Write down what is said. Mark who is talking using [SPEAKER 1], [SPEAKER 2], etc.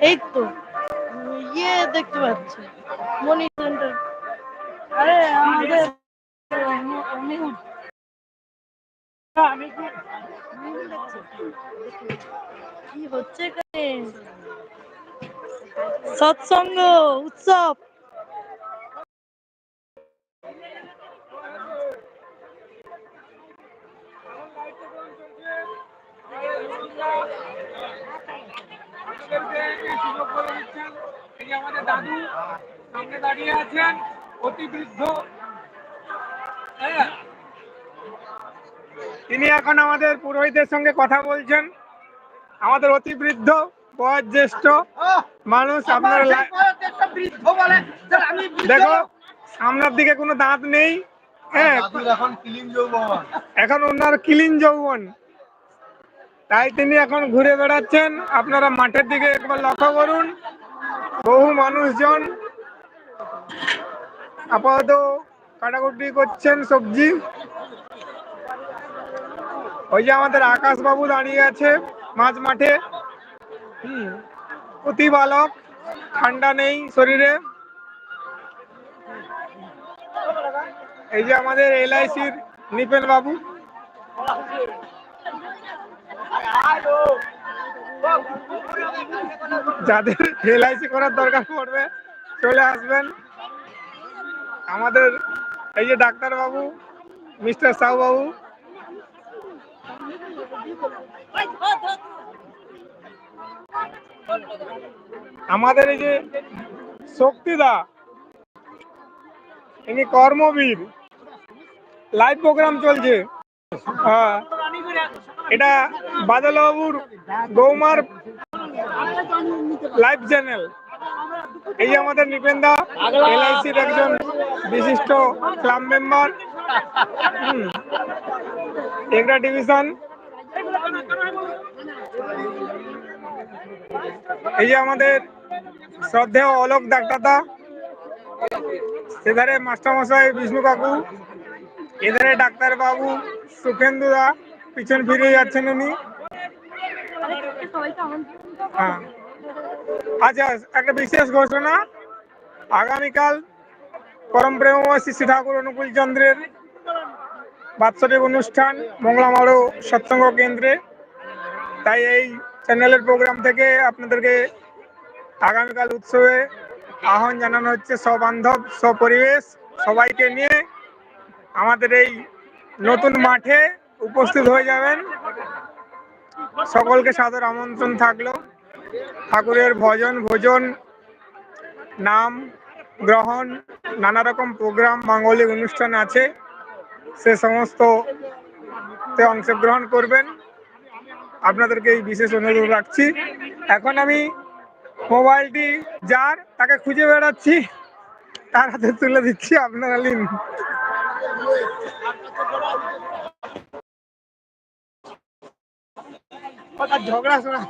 [SPEAKER 1] এই তো ইয়ে দেখতে পাচ্ছি মনি সেন্টার আরে আমাদের কি হচ্ছে সৎসঙ্গ উৎসব।
[SPEAKER 2] আমাদের দাদু সামনে দাঁড়িয়ে আছেন অতি বৃদ্ধ। হ্যাঁ। তিনি এখন আমাদের পুরোহিতের সঙ্গে কথা বলছেন। আমাদের অতি বৃদ্ধ বয়োজ্যেষ্ঠ মানুষ, আপনার দেখো, সামনের দিকে কোনো দাঁত নেই হ্যাঁ?
[SPEAKER 3] এখন
[SPEAKER 2] ওনার ক্লিন যৌবন। তাই তিনি এখন ঘুরে বেড়াচ্ছেন। আপনারা মাঠের দিকে একবার লক্ষ্য করুন। বহু মানুষজন আপাতত কাটাকুটি করছেন সবজি। ওই যে আমাদের আকাশ বাবু দাঁড়িয়ে আছে মাঝ মাঠে। হুম বালক ঠান্ডা নেই শরীরে। এই যে আমাদের এলআইসির নিপেন বাবু। যাদের এলআইসি করার দরকার পড়বে, চলে আসবেন। আমাদের এই যে ডাক্তার বাবু মিস্টার সাহু বাবু আমাদের এই যে শক্তিদা, ইনি কর্মবীর। লাইভ প্রোগ্রাম চলছে। হ্যাঁ। এটা বাদলবাবুর গৌমার লাইভ চ্যানেল এই আমাদের নিপেন্দা এলআইসির একজন বিশিষ্ট ক্লাব মেম্বার এগরা ডিভিশন। এই যে আমাদের শ্রদ্ধেয় অলোক ডাক্তারদা সেধারে মাস্টারমশাই বিষ্ণু কাকু, এধারে ডাক্তার বাবু সুখেন্দু দা, পিছন ফিরে যাচ্ছেন উনি। হ্যাঁ। আচ্ছা একটা বিশেষ ঘোষণা, আগামীকাল পরম প্রেমময় শ্রী ঠাকুর অনুকূল চন্দ্রের বাৎসরিক অনুষ্ঠান মংলামারো সৎসঙ্গ কেন্দ্রে। তাই এই চ্যানেলের প্রোগ্রাম থেকে আপনাদেরকে আগামীকাল উৎসবে আহ্বান জানানো হচ্ছে সবান্ধব, সপরিবেশ, সবাইকে নিয়ে। আমাদের এই নতুন মাঠে উপস্থিত হয়ে যাবেন। সকলকে সাদর আমন্ত্রণ থাকল। ঠাকুরের ভজন, ভোজন, নাম, গ্রহণ, নানা রকম প্রোগ্রাম, মাঙ্গলিক অনুষ্ঠান আছে। সে সমস্ত তে অংশগ্রহণ করবেন। আপনাদেরকে এই বিশেষ অনুরোধ রাখছি। এখন আমি মোবাইলটি যার, তাকে খুঁজে বেড়াচ্ছি। তার হাতে তুলে দিচ্ছি আপনারা নিন ঝগড়া শোনা।